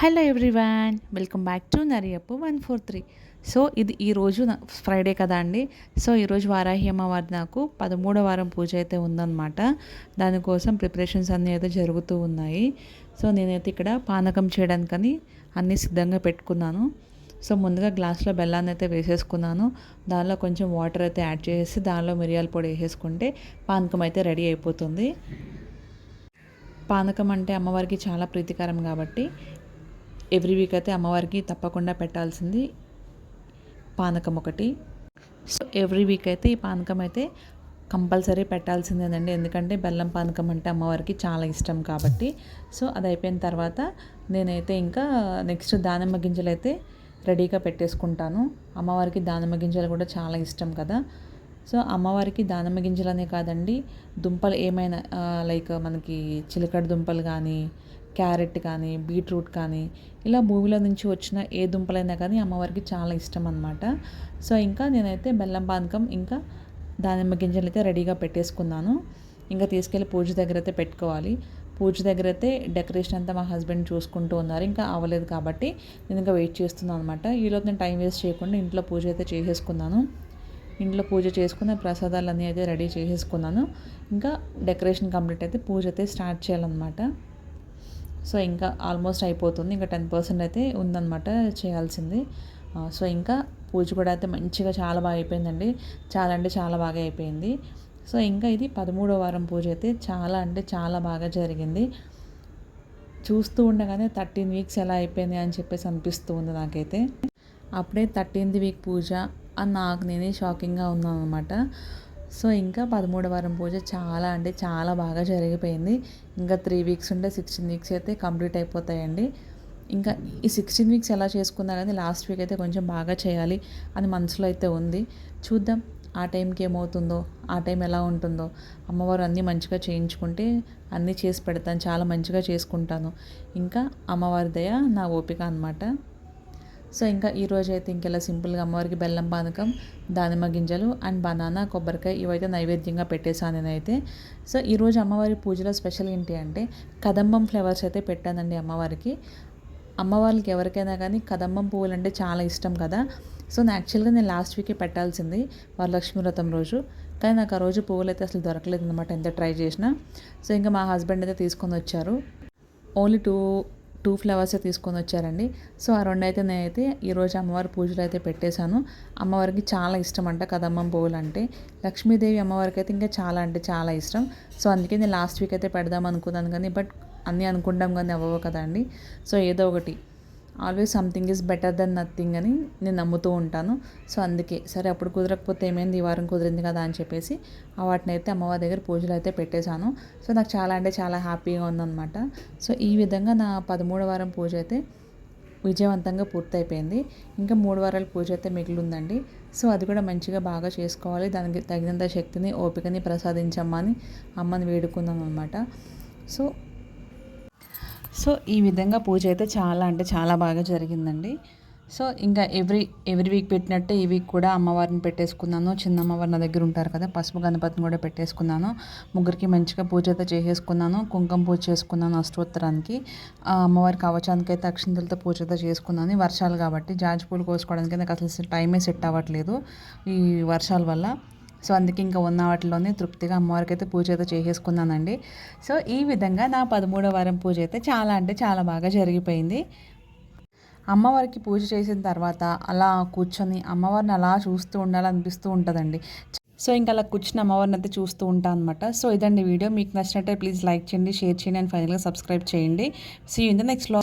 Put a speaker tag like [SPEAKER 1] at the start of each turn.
[SPEAKER 1] Hello everyone welcome back to నరియప్పు one four three. So ఇది ఈరోజు Friday కదా అండి. సో ఈరోజు వారాహి అమ్మవారి నాకు పదమూడో వారం పూజ అయితే ఉందన్నమాట. దానికోసం ప్రిపరేషన్స్ అన్నీ అయితే జరుగుతూ ఉన్నాయి. సో నేనైతే ఇక్కడ పానకం చేయడానికని అన్నీ సిద్ధంగా పెట్టుకున్నాను. సో ముందుగా గ్లాస్లో బెల్లాన్ని అయితే వేసేసుకున్నాను. దానిలో కొంచెం వాటర్ అయితే యాడ్ చేసి దానిలో మిరియాల పొడి వేసేసుకుంటే పానకం అయితే రెడీ అయిపోతుంది. పానకం అంటే అమ్మవారికి చాలా ప్రీతికరం కాబట్టి ఎవ్రీ వీక్ అయితే అమ్మవారికి తప్పకుండా పెట్టాల్సింది పానకం ఒకటి. సో ఎవ్రీ వీక్ అయితే ఈ పానకం అయితే కంపల్సరీ పెట్టాల్సిందేనండి. ఎందుకంటే బెల్లం పానకం అంటే అమ్మవారికి చాలా ఇష్టం కాబట్టి. సో అది అయిపోయిన తర్వాత నేనైతే ఇంకా నెక్స్ట్ దానిమ్మ గింజలు అయితే రెడీగా పెట్టేసుకుంటాను. అమ్మవారికి దానిమ్మ గింజలు కూడా చాలా ఇష్టం కదా. సో అమ్మవారికి దానిమ్మ గింజలనే కాదండి దుంపలు ఏమైనా లైక్ మనకి చిలకడ దుంపలు కానీ క్యారెట్ కానీ బీట్రూట్ కానీ ఇలా భూమిలో నుంచి వచ్చిన ఏ దుంపలైనా కానీ అమ్మవారికి చాలా ఇష్టం అనమాట సో ఇంకా నేనైతే బెల్లం పానకం ఇంకా దానిమ్మ గింజలు అయితే రెడీగా పెట్టేసుకున్నాను. ఇంకా తీసుకెళ్ళి పూజ దగ్గర అయితే పెట్టుకోవాలి. పూజ దగ్గర అయితే డెకరేషన్ అంతా మా హస్బెండ్ చూసుకుంటూ ఉన్నారు. ఇంకా అవ్వలేదు కాబట్టి నేను ఇంకా వెయిట్ చేస్తున్నాను అనమాట ఈలోపు నేను టైం వేస్ట్ చేయకుండా ఇంట్లో పూజ అయితే చేసేసుకున్నాను. ఇంట్లో పూజ చేసుకున్న ప్రసాదాలన్నీ అయితే రెడీ చేసేసుకున్నాను. ఇంకా డెకరేషన్ కంప్లీట్ అయితే పూజ అయితే స్టార్ట్ చేయాలన్నమాట. సో ఇంకా ఆల్మోస్ట్ అయిపోతుంది. ఇంకా టెన్ పర్సెంట్ అయితే ఉందన్నమాట చేయాల్సింది. సో ఇంకా పూజ కూడా అయితే మంచిగా చాలా బాగా అయిపోయిందండి. చాలా అంటే చాలా బాగా అయిపోయింది. సో ఇంకా ఇది పదమూడో వారం పూజ అయితే చాలా అంటే చాలా బాగా జరిగింది. చూస్తూ ఉండగానే థర్టీన్ వీక్స్ ఎలా అయిపోయింది అని చెప్పేసి అనిపిస్తూ ఉంది నాకైతే. అప్పుడే థర్టీన్త్ వీక్ పూజ అని నాకు నేనే షాకింగ్గా ఉన్నాను అనమాట సో ఇంకా పదమూడు వారం పూజ చాలా అంటే చాలా బాగా జరిగిపోయింది. ఇంకా త్రీ వీక్స్ ఉంటే సిక్స్టీన్ వీక్స్ అయితే కంప్లీట్ అయిపోతాయండి. ఇంకా ఈ సిక్స్టీన్ వీక్స్ ఎలా చేసుకున్నా కానీ లాస్ట్ వీక్ అయితే కొంచెం బాగా చేయాలి అని మనసులో అయితే ఉంది. చూద్దాం ఆ టైంకి ఏమవుతుందో ఆ టైం ఎలా ఉంటుందో. అమ్మవారు అన్నీ మంచిగా చేయించుకుంటే అన్నీ చేసి పెడతాను చాలా మంచిగా చేసుకుంటాను. ఇంకా అమ్మవారి దయ నా ఓపిక అనమాట సో ఇంకా ఈరోజు అయితే ఇంకెలా సింపుల్గా అమ్మవారికి బెల్లం పానకం దానిమ్మ గింజలు అండ్ బనానా కొబ్బరికాయ ఇవైతే నైవేద్యంగా పెట్టేశాను నేనైతే. సో ఈరోజు అమ్మవారి పూజలో స్పెషల్ ఏంటి అంటే కదంబం ఫ్లవర్స్ అయితే పెట్టానండి అమ్మవారికి. అమ్మవారికి ఎవరికైనా కానీ కదంబం పువ్వులు అంటే చాలా ఇష్టం కదా. సో నేను యాక్చువల్గా నేను లాస్ట్ వీకే పెట్టాల్సింది వరలక్ష్మి వ్రతం రోజు. కానీ నాకు ఆ రోజు పువ్వులు అయితే అసలు దొరకలేదు అనమాట ఎంత ట్రై చేసినా. సో ఇంకా మా హస్బెండ్ అయితే తీసుకొని వచ్చారు. ఓన్లీ టూ టూ ఫ్లవర్స్ తీసుకొని వచ్చారండి. సో ఆ రెండు అయితే నేనైతే ఈరోజు అమ్మవారి పూజలు అయితే పెట్టేశాను. అమ్మవారికి చాలా ఇష్టం అంట కదమ్మం పువ్వులు అంటే లక్ష్మీదేవి అమ్మవారికి అయితే ఇంకా చాలా అంటే చాలా ఇష్టం. సో అందుకే నేను లాస్ట్ వీక్ అయితే పెడదాం అనుకున్నాను కానీ బట్ అన్నీ అనుకుంటాం కానీ అవ్వవు కదండి సో ఏదో ఒకటి. Always something is better than nothing అని నేను నమ్ముతూ ఉంటాను. సో అందుకే సరే అప్పుడు కుదరకపోతే ఏమైంది? ఈ వారం కుదిరింది కదా అని చెప్పేసి వాటిని అయితే అమ్మవారి దగ్గర పూజలు అయితే పెట్టేశాను. సో నాకు చాలా అంటే చాలా హ్యాపీగా ఉందన్నమాట. సో ఈ విధంగా నా పదమూడు వారం పూజ అయితే విజయవంతంగా పూర్తయిపోయింది. ఇంకా మూడు వారాల పూజ అయితే మిగిలిందండి. సో అది కూడా మంచిగా బాగా చేసుకోవాలి. దానికి తగినంత శక్తిని ఓపికని ప్రసాదించమ్మని అమ్మని వేడుకున్నాను అనమాట సో సో ఈ విధంగా పూజ అయితే చాలా అంటే చాలా బాగా జరిగిందండి. సో ఇంకా ఎవ్రీ ఎవ్రీ వీక్ పెట్టినట్టే ఈ వీక్ కూడా అమ్మవారిని పెట్టేసుకున్నాను. చిన్న అమ్మవారి నా దగ్గర ఉంటారు కదా పసుపు గణపతిని కూడా పెట్టేసుకున్నాను. ముగ్గురికి మంచిగా పూజ అయితే చేసేసుకున్నాను. కుంకుమ పూజ చేసుకున్నాను అష్టోత్తరానికి. అమ్మవారికి కవచానికి అయితే అక్షంతలతో పూజ అయితే చేసుకున్నాను. వర్షాలు కాబట్టి జాజి పూలు కోసుకోవడానికి నాకు అసలు టైమే సెట్ అవ్వట్లేదు ఈ వర్షాల వల్ల. సో అందుకే ఇంకా ఉన్న వాటిలోనే తృప్తిగా అమ్మవారికి అయితే పూజ అయితే చేసేసుకున్నానండి. సో ఈ విధంగా నా పదమూడో వారం పూజ అయితే చాలా అంటే చాలా బాగా జరిగిపోయింది. అమ్మవారికి పూజ చేసిన తర్వాత అలా కూర్చొని అమ్మవారిని అలా చూస్తూ ఉండాలనిపిస్తూ ఉంటుందండి. సో ఇంకా అలా కూర్చుని అమ్మవారిని అయితే చూస్తూ ఉంటాను అనమాట సో ఇదండి వీడియో. మీకు నచ్చినట్టే ప్లీజ్ లైక్ చేయండి షేర్ చేయండి అండ్ ఫైనల్గా సబ్స్క్రైబ్ చేయండి. See in the నెక్స్ట్లో